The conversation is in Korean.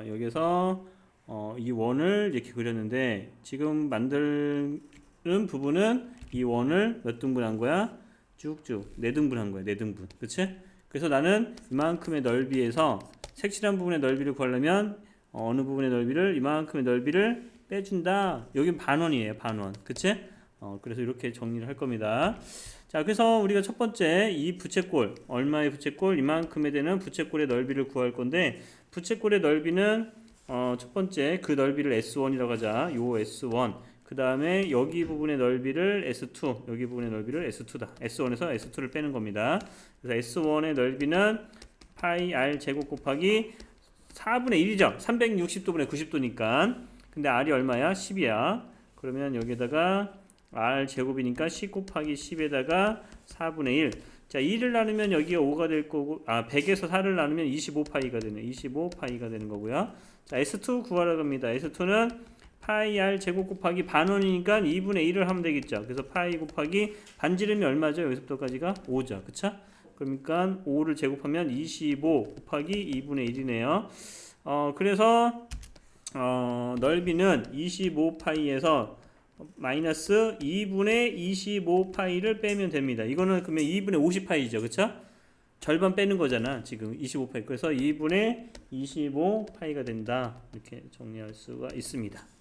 자, 여기서 어, 이 원을 이렇게 그렸는데 지금 만드는 부분은 이 원을 몇 등분한 거야? 쭉쭉 네 등분한 거야. 네 등분. 그치? 그래서 나는 이만큼의 넓이에서 색칠한 부분의 넓이를 구하려면 어, 어느 부분의 넓이를 이만큼의 넓이를 빼준다. 여긴 반원이에요. 반원. 그치? 어, 그래서 이렇게 정리를 할 겁니다. 자, 그래서 우리가 첫 번째 이 부채꼴 얼마의 부채꼴 이만큼에 되는 부채꼴의 넓이를 구할 건데 부채꼴의 넓이는 어, 첫 번째 그 넓이를 S1이라고 하자. 요 S1. 그 다음에 여기 부분의 넓이를 S2, 여기 부분의 넓이를 S2다. S1에서 S2를 빼는 겁니다. 그래서 S1의 넓이는 파이 R 제곱 곱하기 4분의 1이죠. 360도분의 90도니까. 근데 R이 얼마야? 10이야. 그러면 여기다가 R 제곱이니까 10 곱하기 10에다가 4분의 1. 자, 2를 나누면 여기가 5가 될 거고, 아, 100에서 4를 나누면 25파이가 되네. 25파이가 되는 거고요. 자, S2 구하러 갑니다. S2는 파이 R 제곱 곱하기 반원이니까 2분의 1을 하면 되겠죠. 그래서 파이 곱하기 반지름이 얼마죠? 여기서부터까지가 5죠. 그쵸? 그러니까 5를 제곱하면 25 곱하기 2분의 1이네요. 어, 그래서 어, 넓이는 25파이에서 마이너스 2분의 25파이를 빼면 됩니다. 이거는 그러면 2분의 50파이죠. 그쵸? 절반 빼는 거잖아. 지금 25파이. 그래서 2분의 25파이가 된다. 이렇게 정리할 수가 있습니다.